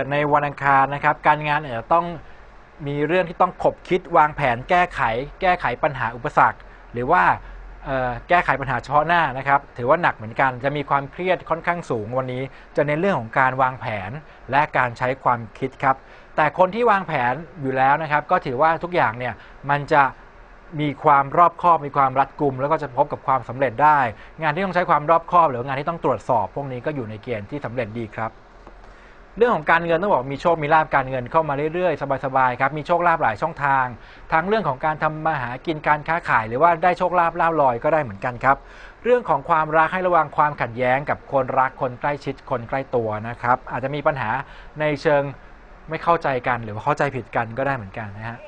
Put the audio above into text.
ดในวันอังคารนะครับ การงานอาจจะต้องมีเรื่องที่ต้องขบคิดวางแผนแก้ไข แก้ไขปัญหาอุปสรรค หรือว่าแก้ไขปัญหาเฉพาะหน้านะครับ ถือว่าหนักเหมือนกันจะมีความเครียดค่อนข้างสูงวันนี้ จะในนเรื่องของการวางแผนและการใช้ความคิดครับ แต่คนที่วางแผนอยู่แล้วนะครับ ก็ถือว่าทุกอย่างเนี่ยมันจะมีความรอบคอบมีความรัดกุม แล้วก็จะพบกับความสำเร็จได้ งานที่ต้องใช้ความรอบคอบ หรืองานที่ต้องตรวจสอบ พวกนี้ก็อยู่ในเกณฑ์ที่สำเร็จดีครับ เรื่องของการเงินต้องบอกมีโชคมีลาบการเงินเข้ามาเรื่อยๆ สบายๆครับมีโชคลาภหลายช่องทาง ทั้งเรื่องของการทำมาหากินการค้าขาย หรือว่าได้โชคลาภลาบลอยก็ได้เหมือนกันครับ เรื่องของความรักให้ระวังความขัดแย้งกับคนรักคนใกล้ชิดคนใกล้ตัวนะครับ อาจจะมีปัญหาในเชิงไม่เข้าใจกัน หรือว่าเข้าใจผิดกันก็ได้เหมือนกันนะฮะ